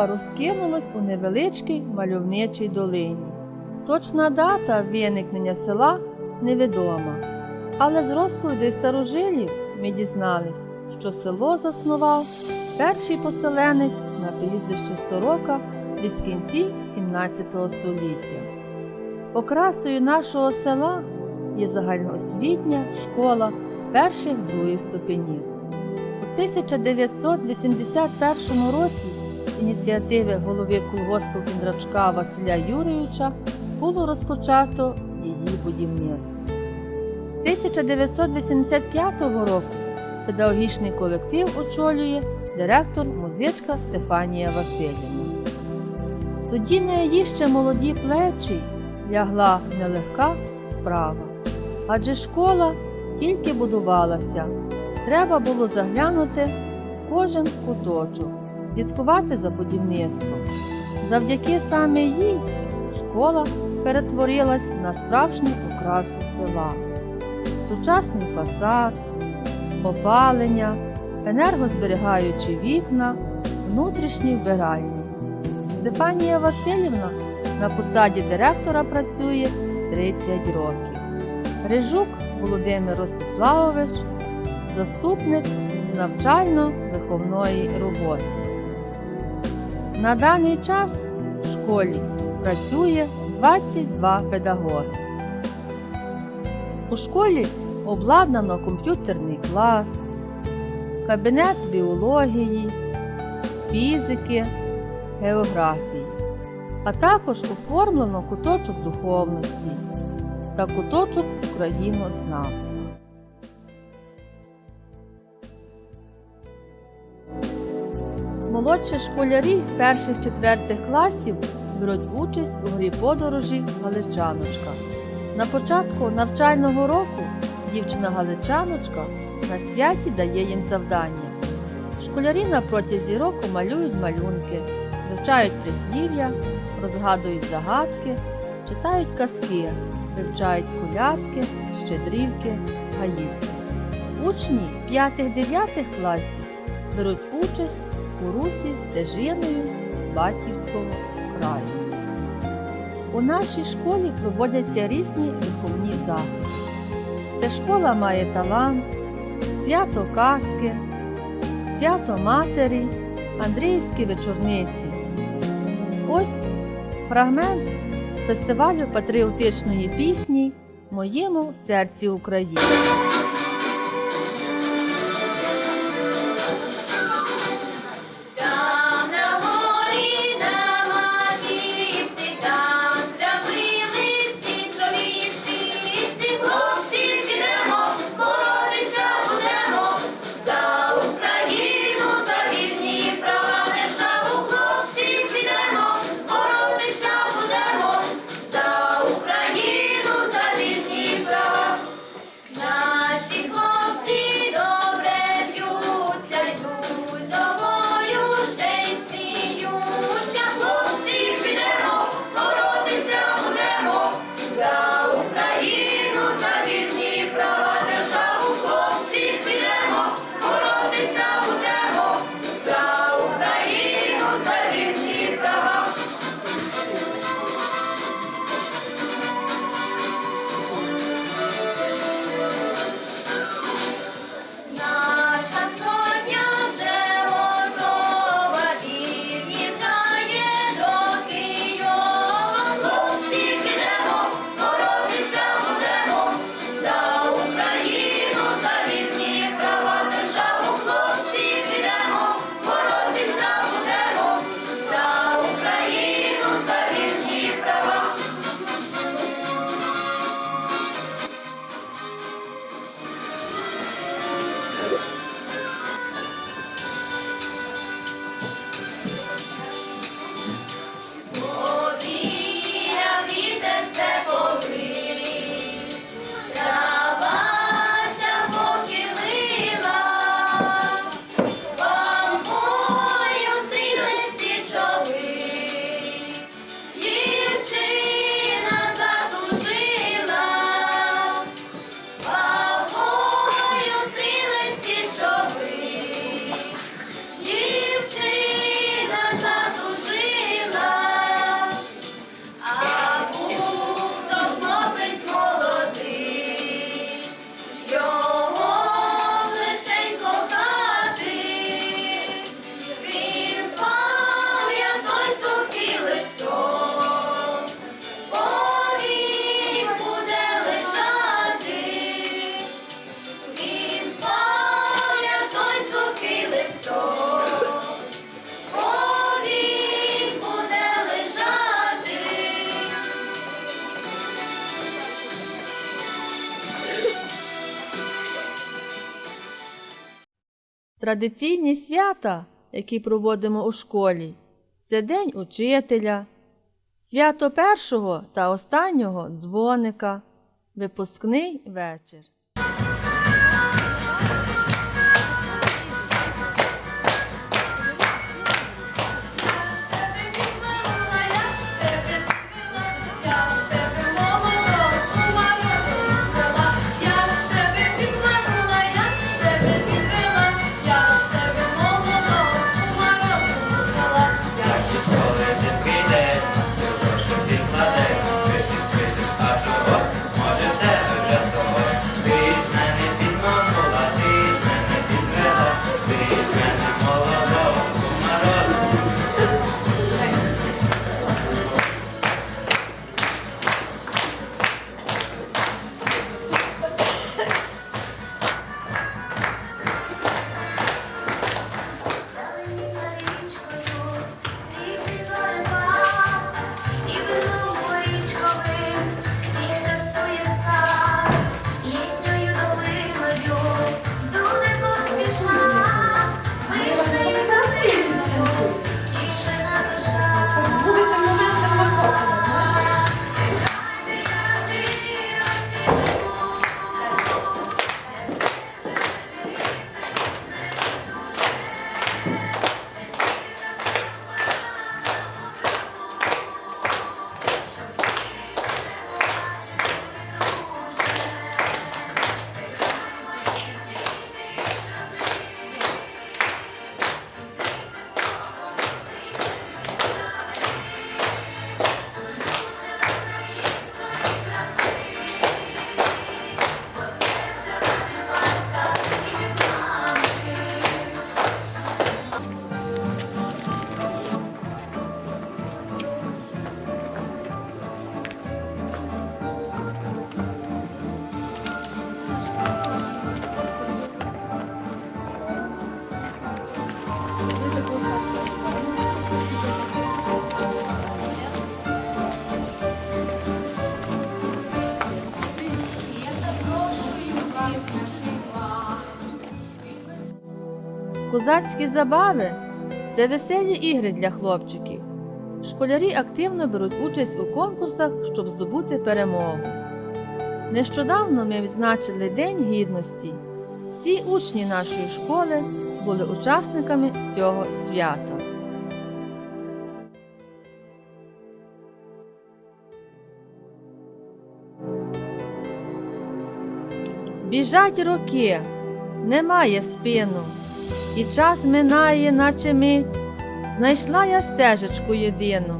школа розкинулась у невеличкій мальовничій долині. Точна дата виникнення села невідома, але з розповідей старожилів ми дізнались, що село заснував перший поселенець на прізвище Сорока десь кінці 17 століття. Окрасою нашого села є загальноосвітня школа перших других ступенів. У 1981 році ініціативи голови колгоспу Кіндрачка Василя Юрійовича було розпочато її будівництво. З 1985 року педагогічний колектив очолює директор музичка Стефанія Васильівна. Тоді на її ще молоді плечі лягла нелегка справа, адже школа тільки будувалася. Треба було заглянути кожен куточок, слідкувати за будівництвом. Завдяки саме їй школа перетворилась на справжню окрасу села. Сучасний фасад, опалення, енергозберігаючі вікна, внутрішні вбиральні. Стефанія Васильівна на посаді директора працює 30 років. Рижук Володимир Ростиславович, заступник навчально-виховної роботи. На даний час в школі працює 22 педагоги. У школі обладнано комп'ютерний клас, кабінет біології, фізики, географії, а також оформлено куточок духовності та куточок українознавства. Молодші школярі перших-четвертих класів беруть участь у грі подорожі Галичаночка. На початку навчального року дівчина Галичаночка на святі дає їм завдання. Школярі на протязі року малюють малюнки, вивчають прислів'я, розгадують загадки, читають казки, вивчають колядки, щедрівки, гаївки. Учні 5-9 класів беруть участь у русі стежиною Батьківського краю. У нашій школі проводяться різні виховні заходи. Ця школа має талант, свято казки, свято матері, Андріївські вечорниці. Ось фрагмент фестивалю патріотичної пісні Моєму серці України. de ti pra Традиційні свята, які проводимо у школі, це День учителя, свято першого та останнього дзвоника, випускний вечір. Козацькі забави це веселі ігри для хлопчиків. Школярі активно беруть участь у конкурсах, щоб здобути перемогу. Нещодавно ми відзначили День Гідності. Всі учні нашої школи були учасниками цього свята. Біжать роки, немає спину, і час минає, наче мить. Знайшла я стежечку єдину,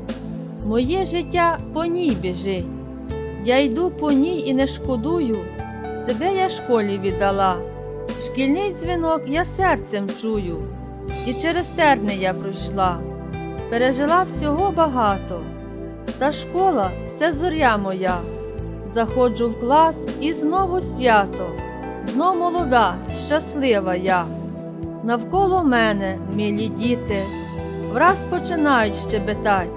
моє життя по ній біжить. Я йду по ній і не шкодую, себе я школі віддала. Шкільний дзвінок я серцем чую, і через терни я пройшла. Пережила всього багато, та школа це зоря моя. Заходжу в клас і знову свято, знов молода, щаслива я. Навколо мене, милі діти, враз починають щебетать.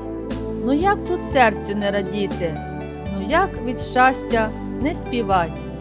Ну як тут серцю не радіти, ну як від щастя не співать.